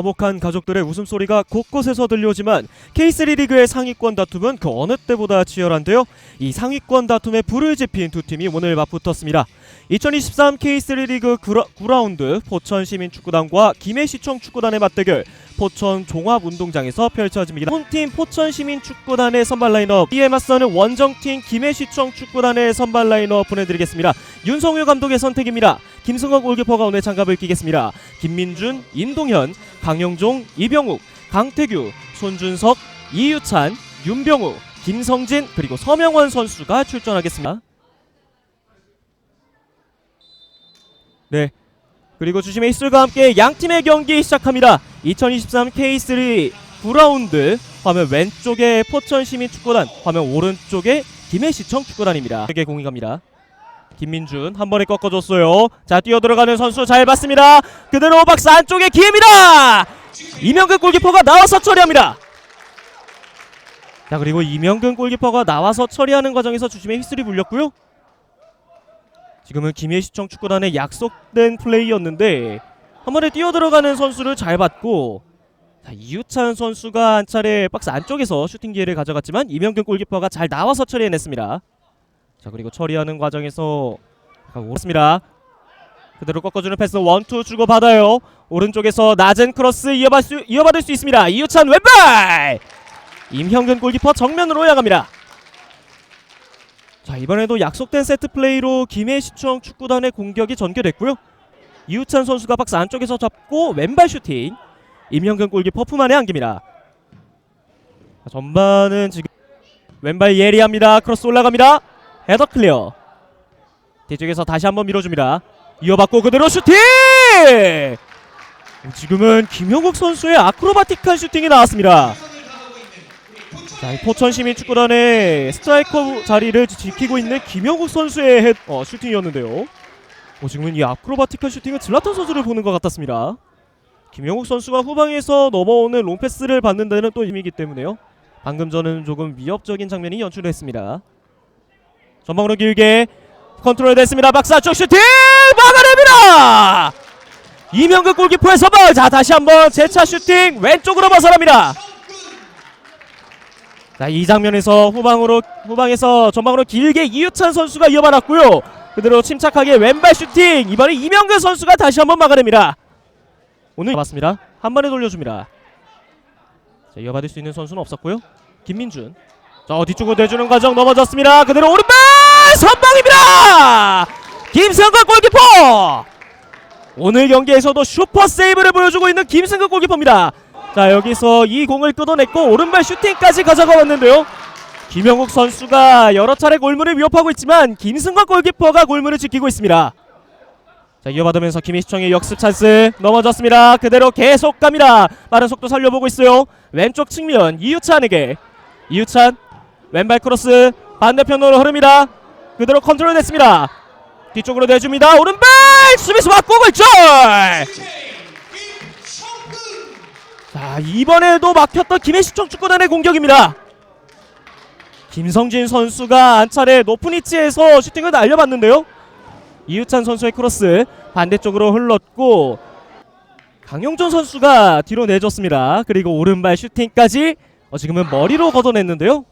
화목한 가족들의 웃음소리가 곳곳에서 들려오지만 K3 리그의 상위권 다툼은 그 어느 때보다 치열한데요. 이 상위권 다툼에 불을 지핀 두 팀이 오늘 맞붙었습니다. 2023 K3 리그 9라 운드 포천 시민축구단과 김해시청 축구단의 맞대결 포천 종합운동장에서 펼쳐집니다. 홈팀 포천 시민축구단의 선발 라인업 이에 맞서는 원정팀 김해시청 축구단의 선발 라인업 보내드리겠습니다. 윤성효 감독의 선택입니다. 김승환 골키퍼가 오늘 장갑을 끼겠습니다. 김민준, 임동현, 강영종, 이병욱, 강태규, 손준석, 이유찬, 윤병우, 김성진 그리고 서명원 선수가 출전하겠습니다. 네. 그리고 주심의 휘슬과 함께 양 팀의 경기 시작합니다. 2023 K3 9라운드 화면 왼쪽에 포천 시민 축구단, 화면 오른쪽에 김해시청 축구단입니다. 에게 공이 갑니다. 김민준 한 번에 꺾어줬어요. 자 뛰어 들어가는 선수 잘 봤습니다. 그대로 박스 안쪽에 기회입니다. 이명근 골키퍼가 나와서 처리합니다. 자 그리고 이명근 골키퍼가 나와서 처리하는 과정에서 주심의 휘슬이 불렸고요. 지금은 김해시청 축구단의 약속된 플레이였는데 한 번에 뛰어 들어가는 선수를 잘 봤고 자, 이유찬 선수가 한 차례 박스 안쪽에서 슈팅 기회를 가져갔지만 이명근 골키퍼가 잘 나와서 처리해냈습니다. 자 그리고 처리하는 과정에서 오습니다. 그대로 꺾어주는 패스 원투 주고 받아요. 오른쪽에서 낮은 크로스 이어받을 수, 이어받을 수 있습니다. 이유찬 왼발 임형근 골키퍼 정면으로 향합니다. 자 이번에도 약속된 세트 플레이로 김해시청 축구단의 공격이 전개됐고요. 이우찬 선수가 박스 안쪽에서 잡고 왼발 슈팅. 임현근 골키퍼 품 안에 안깁니다. 자, 전반은 지금 왼발 예리합니다. 크로스 올라갑니다. 헤더 클리어. 뒤쪽에서 다시 한번 밀어줍니다. 이어받고 그대로 슈팅! 지금은 김영국 선수의 아크로바틱한 슈팅이 나왔습니다. 자, 이 포천 시민 축구단의 스트라이커 자리를 지키고 있는 김영국 선수의 헤, 어, 슈팅이었는데요. 어, 지금은 이 아크로바틱한 슈팅은 질라탄 선수를 보는 것 같았습니다. 김영국 선수가 후방에서 넘어오는 롱패스를 받는 데는 또 힘이기 때문에요. 방금 전은 조금 위협적인 장면이 연출했습니다. 전방으로 길게 컨트롤 됐습니다. 박스 안쪽 슈팅 막아냅니다. 이명근 골키퍼의 선발. 자 다시 한번 재차 슈팅 왼쪽으로 벗어납니다. 자, 이 장면에서 후방으로 후방에서 전방으로 길게 이유찬 선수가 이어받았고요. 그대로 침착하게 왼발 슈팅. 이번에 이명근 선수가 다시 한번 막아냅니다. 오늘 맞습니다. 한 번에 돌려줍니다. 자, 이어받을 수 있는 선수는 없었고요. 김민준. 자, 뒤쪽으로 내주는 과정 넘어졌습니다. 그대로 오른발 선방입니다. 김승근 골키퍼. 오늘 경기에서도 슈퍼 세이브를 보여주고 있는 김승근 골키퍼입니다. 자 여기서 이 공을 뜯어냈고 오른발 슈팅까지 가져가 왔는데요. 김영국 선수가 여러 차례 골문을 위협하고 있지만 김승관 골키퍼가 골문을 지키고 있습니다. 자 이어받으면서 김희시청의 역습 찬스 넘어졌습니다. 그대로 계속 갑니다. 빠른 속도 살려보고 있어요. 왼쪽 측면 이유찬에게 이유찬 왼발 크로스 반대편으로 흐릅니다. 그대로 컨트롤 됐습니다. 뒤쪽으로 내줍니다. 오른발 수비수 맞고 골절. 자 이번에도 막혔던 김해시청 축구단의 공격입니다. 김성진 선수가 한 차례 높은 위치에서 슈팅을 날려봤는데요. 이유찬 선수의 크로스 반대쪽으로 흘렀고 강용준 선수가 뒤로 내줬습니다. 그리고 오른발 슈팅까지 어, 지금은 머리로 걷어냈는데요.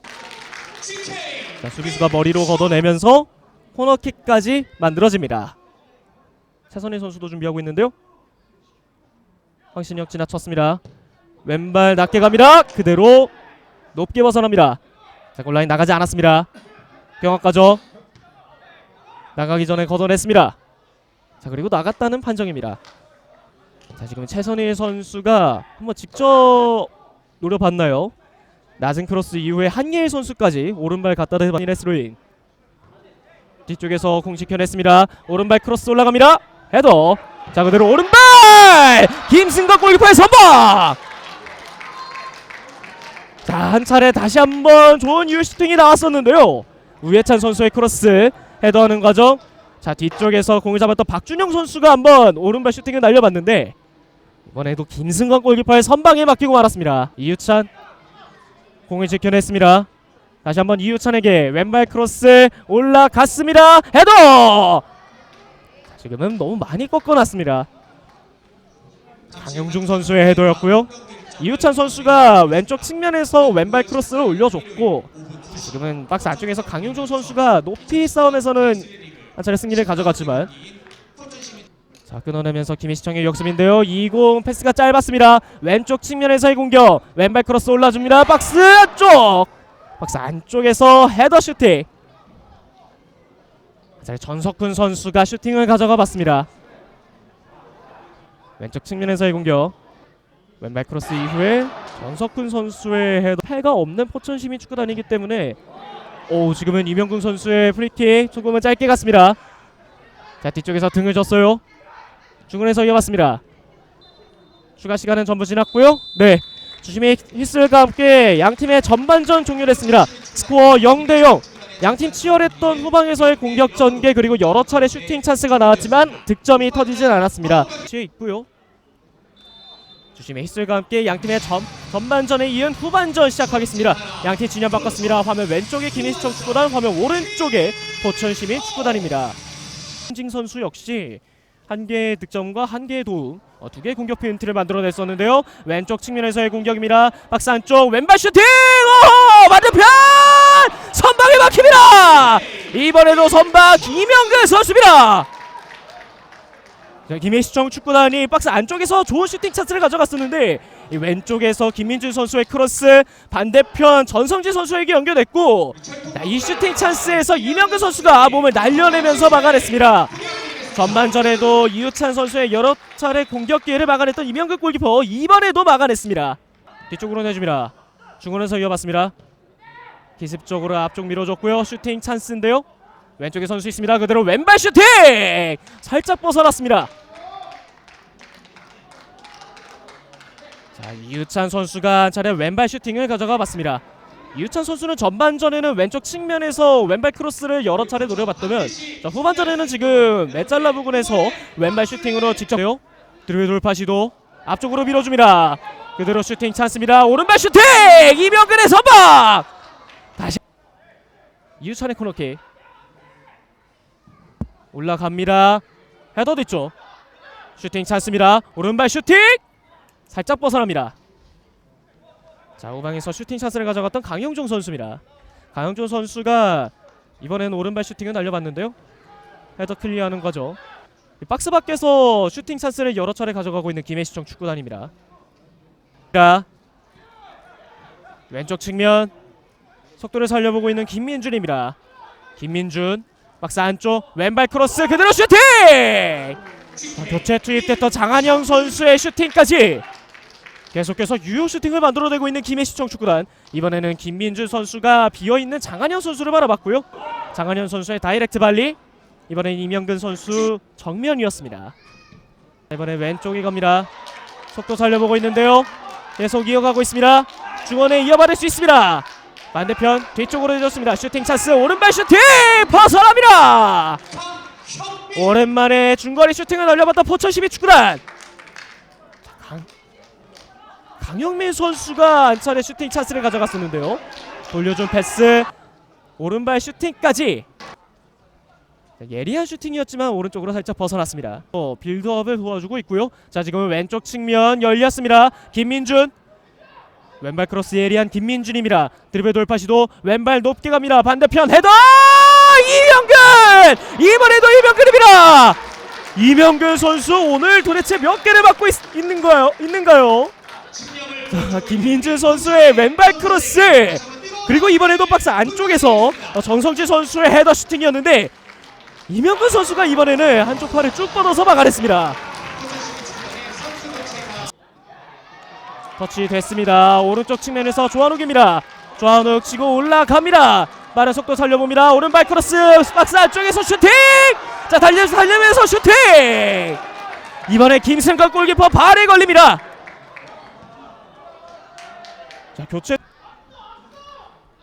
자, 수비수가 머리로 걷어내면서 코너킥까지 만들어집니다. 최선희 선수도 준비하고 있는데요. 황신혁 지나쳤습니다. 왼발 낮게 갑니다. 그대로 높게 벗어납니다. 자, 골라인 나가지 않았습니다. 경합가죠. 나가기 전에 걷어냈습니다. 자, 그리고 나갔다는 판정입니다. 자, 지금 최선희 선수가 한번 직접 노려봤나요? 낮은 크로스 이후에 한예일 선수까지 오른발 갖다 대는 레스로인 뒤쪽에서 공 지켜냈습니다. 오른발 크로스 올라갑니다. 헤더. 자 그대로 오른발 김승덕 골키퍼의 선방. 자 한 차례 다시 한번 좋은 유효 슈팅이 나왔었는데요. 우예찬 선수의 크로스 헤더하는 과정. 자 뒤쪽에서 공을 잡았던 박준영 선수가 한번 오른발 슈팅을 날려봤는데 이번에도 김승관 골키퍼의 선방에 맡기고 말았습니다. 이유찬 공을 지켜냈습니다. 다시 한번 이유찬에게 왼발 크로스 올라갔습니다. 헤더! 지금은 너무 많이 꺾어놨습니다. 강용중 선수의 헤더였고요. 이유찬 선수가 왼쪽 측면에서 왼발 크로스를 올려줬고 자, 지금은 박스 안쪽에서 강용중 선수가 높이 싸움에서는 한 차례 승리를 가져갔지만 자 끊어내면서 김희시청의 역습인데요. 2공 패스가 짧았습니다. 왼쪽 측면에서의 공격 왼발 크로스 올라줍니다. 박스 안쪽 박스 안쪽에서 헤더 슈팅 자 전석훈 선수가 슈팅을 가져가 봤습니다. 왼쪽 측면에서의 공격 왼발 크로스 이후에 전석훈 선수의 헤더 패가 없는 포천 시민 축구단이기 때문에 오 지금은 이명근 선수의 프리킥 조금은 짧게 갔습니다. 자 뒤쪽에서 등을 졌어요. 중원에서 이어봤습니다. 추가 시간은 전부 지났고요. 네 주심의 휘슬과 함께 양 팀의 전반전 종료됐습니다. 스코어 0대 0. 양팀 치열했던 후방에서의 공격 전개 그리고 여러 차례 슈팅 찬스가 나왔지만 득점이 터지진 않았습니다. 뒤에 있고요. 주심의 휘슬과 함께 양팀의 전, 전반전에 이은 후반전 시작하겠습니다. 양팀 진영 바꿨습니다. 화면 왼쪽에 김희시청 축구단, 화면 오른쪽에 포천시민 축구단입니다. 신징 선수 역시 한 개의 득점과 한 개의 도움, 어, 두 개의 공격 페인트를 만들어냈었는데요. 왼쪽 측면에서의 공격입니다. 박스 안쪽 왼발 슈팅! 오! 맞은편! 선방에 막힙니다! 이번에도 선방 이명근 선수입니다. 자, 김혜시청 축구단이 박스 안쪽에서 좋은 슈팅 찬스를 가져갔었는데 이 왼쪽에서 김민준 선수의 크로스 반대편 전성지 선수에게 연결됐고 자, 이 슈팅 찬스에서 이명근 선수가 몸을 날려내면서 막아냈습니다. 전반전에도 이우찬 선수의 여러 차례 공격 기회를 막아냈던 이명근 골키퍼 이번에도 막아냈습니다. 뒤쪽으로 내줍니다. 중원에서 이어봤습니다. 기습적으로 앞쪽 밀어줬고요. 슈팅 찬스인데요. 왼쪽에 선수 있습니다. 그대로 왼발 슈팅! 살짝 벗어났습니다. 자, 이유찬 선수가 한 차례 왼발 슈팅을 가져가 봤습니다. 이유찬 선수는 전반전에는 왼쪽 측면에서 왼발 크로스를 여러 차례 노려봤다면 자, 후반전에는 지금 메잘라 부근에서 왼발 슈팅으로 직접 해요. 드리블 돌파 시도 앞쪽으로 밀어줍니다. 그대로 슈팅 찬스입니다. 오른발 슈팅! 이명근의 선방! 다시 이유찬의 코너킥 올라갑니다. 헤더 뒤쪽 슈팅 찬스입니다. 오른발 슈팅 살짝 벗어납니다. 자 후방에서 슈팅 찬스를 가져갔던 강영종 선수입니다. 강영종 선수가 이번에는 오른발 슈팅을 날려봤는데요. 헤더 클리어하는 거죠. 이 박스 밖에서 슈팅 찬스를 여러 차례 가져가고 있는 김해시청 축구단입니다. 자 왼쪽 측면 속도를 살려보고 있는 김민준입니다. 김민준 박스 안쪽 왼발 크로스 그대로 슈팅! 자, 교체 투입됐던 장한영 선수의 슈팅까지 계속해서 유효 슈팅을 만들어내고 있는 김해시청 축구단. 이번에는 김민준 선수가 비어있는 장한영 선수를 바라봤고요. 장한영 선수의 다이렉트 발리. 이번엔 이명근 선수 정면이었습니다. 이번에 왼쪽에 갑니다. 속도 살려보고 있는데요. 계속 이어가고 있습니다. 중원에 이어받을 수 있습니다 반대편 뒤쪽으로 내줬습니다. 슈팅 찬스 오른발 슈팅! 벗어납니다! 오랜만에 중거리 슈팅을 날려봤던 포천시비 축구단 강, 강영민 선수가 한 차례 슈팅 찬스를 가져갔었는데요. 돌려준 패스 오른발 슈팅까지. 자, 예리한 슈팅이었지만 오른쪽으로 살짝 벗어났습니다. 어, 빌드업을 도와주고 있고요. 자 지금은 왼쪽 측면 열렸습니다. 김민준 왼발 크로스 예리한 김민준입니다 드리블 돌파 시도 왼발 높게 갑니다 반대편 헤더 이명근 이번에도 이명근입니다 이명근 선수 오늘 도대체 몇 개를 맞고 있, 있는가요? 있는가요? 자, 김민준 선수의 왼발 크로스 그리고 이번에도 박스 안쪽에서 어, 정성지 선수의 헤더 슈팅이었는데 이명근 선수가 이번에는 한쪽 팔을 쭉 뻗어서 막아냈습니다. 터치 됐습니다. 오른쪽 측면에서 조한욱입니다. 조한욱 치고 올라갑니다. 빠른 속도 살려봅니다. 오른발 크로스 박스 안쪽에서 슈팅! 자 달려서 달리면서 슈팅! 이번에 김승관 골키퍼 발에 걸립니다. 자 교체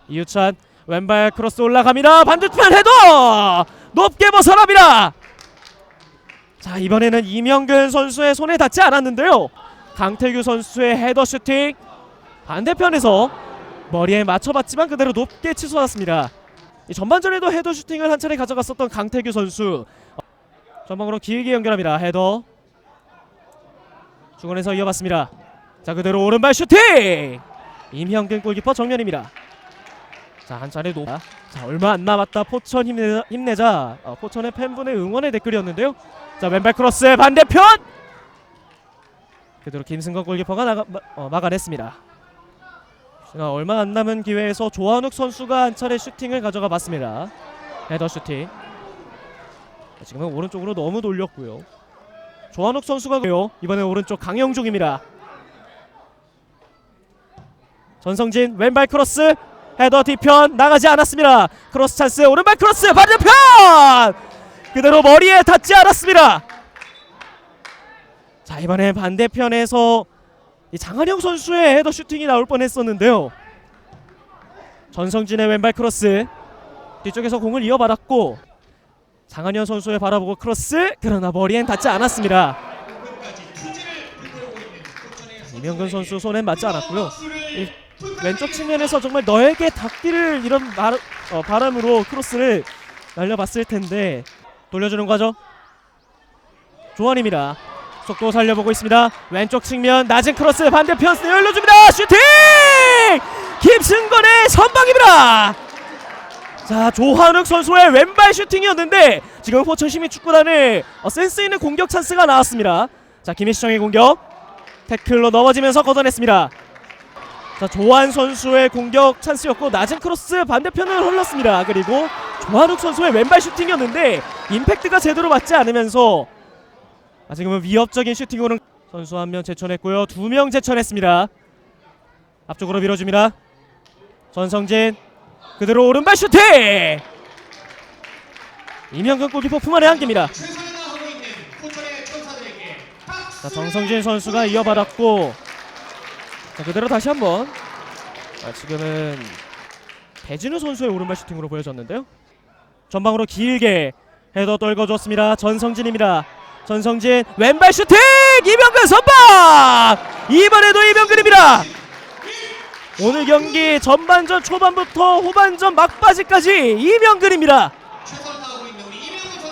이유찬 왼발 크로스 올라갑니다. 반대편 헤더 높게 벗어납니다. 자 이번에는 이명근 선수의 손에 닿지 않았는데요. 강태규 선수의 헤더 슈팅 반대편에서 머리에 맞춰봤지만 그대로 높게 치솟았습니다. 이 전반전에도 헤더 슈팅을 한 차례 가져갔었던 강태규 선수 전방으로 길게 연결합니다. 헤더 중원에서 이어봤습니다. 자 그대로 오른발 슈팅. 임형근 골키퍼 정면입니다. 자 한 차례 높아. 자 얼마 안 남았다 포천 힘내자, 힘내자. 어, 포천의 팬분의 응원의 댓글이었는데요. 자 왼발 크로스 반대편. 그대로 김승건 골키퍼가 나가, 마, 어, 막아냈습니다. 자, 얼마 안 남은 기회에서 조한욱 선수가 한 차례 슈팅을 가져가 봤습니다. 헤더 슈팅. 자, 지금은 오른쪽으로 너무 돌렸고요. 조한욱 선수가 요 이번에 오른쪽 강영중입니다. 전성진 왼발 크로스 헤더 뒤편 나가지 않았습니다. 크로스 찬스 오른발 크로스 반대편 그대로 머리에 닿지 않았습니다. 자 이번에 반대편에서 이 장한영 선수의 헤더 슈팅이 나올 뻔했었는데요. 전성진의 왼발 크로스 뒤쪽에서 공을 이어받았고 장한영 선수의 바라보고 크로스 그러나 머리엔 닿지 않았습니다. 이명근 선수 손엔 맞지 않았고요. 이 왼쪽 측면에서 정말 너에게 닿기를 이런 말, 어, 바람으로 크로스를 날려봤을 텐데 돌려주는 과정 조원입니다. 속도 살려보고 있습니다. 왼쪽 측면 낮은 크로스 반대편 열려줍니다. 슈팅! 김승건의 선방입니다. 자 조한욱 선수의 왼발 슈팅이었는데 지금 포천 시민 축구단의 어, 센스 있는 공격 찬스가 나왔습니다. 자 김희시청의 공격 태클로 넘어지면서 걷어냈습니다. 자 조한 선수의 공격 찬스였고 낮은 크로스 반대편을 흘렀습니다. 그리고 조한욱 선수의 왼발 슈팅이었는데 임팩트가 제대로 맞지 않으면서 아, 지금은 위협적인 슈팅으로 선수 한 명 제쳐냈고요. 두 명 제쳐냈습니다. 앞쪽으로 밀어줍니다. 전성진 그대로 오른발 슈팅! 이명근 골키퍼 품 안에 박수! 자 정성진 선수가 이어받았고 자 그대로 다시 한번 아, 지금은 배진우 선수의 오른발 슈팅으로 보여졌는데요. 전방으로 길게 헤더 떨궈줬습니다. 전성진입니다. 전성진 왼발 슈팅 이명근 선방 이번에도 이명근입니다. 오늘 경기 전반전 초반부터 후반전 막바지까지 선수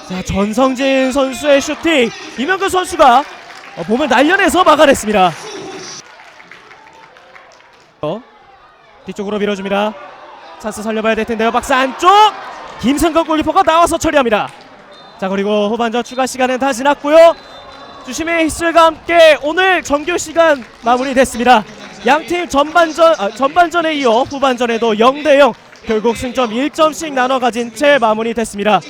자 전성진 선수의 슈팅 이명근 선수가 어, 몸을 날려내서 막아냈습니다. 어, 뒤쪽으로 밀어줍니다. 찬스 살려봐야 될 텐데요. 박스 안쪽 김승건 골키퍼가 나와서 처리합니다. 자 그리고 후반전 추가 시간은 다 지났고요. 주심의 휘슬과 함께 오늘 정규 시간 마무리됐습니다. 양팀 전반전 아, 전반전에 이어 후반전에도 0대 0 결국 승점 1점씩 나눠 가진 채 마무리됐습니다.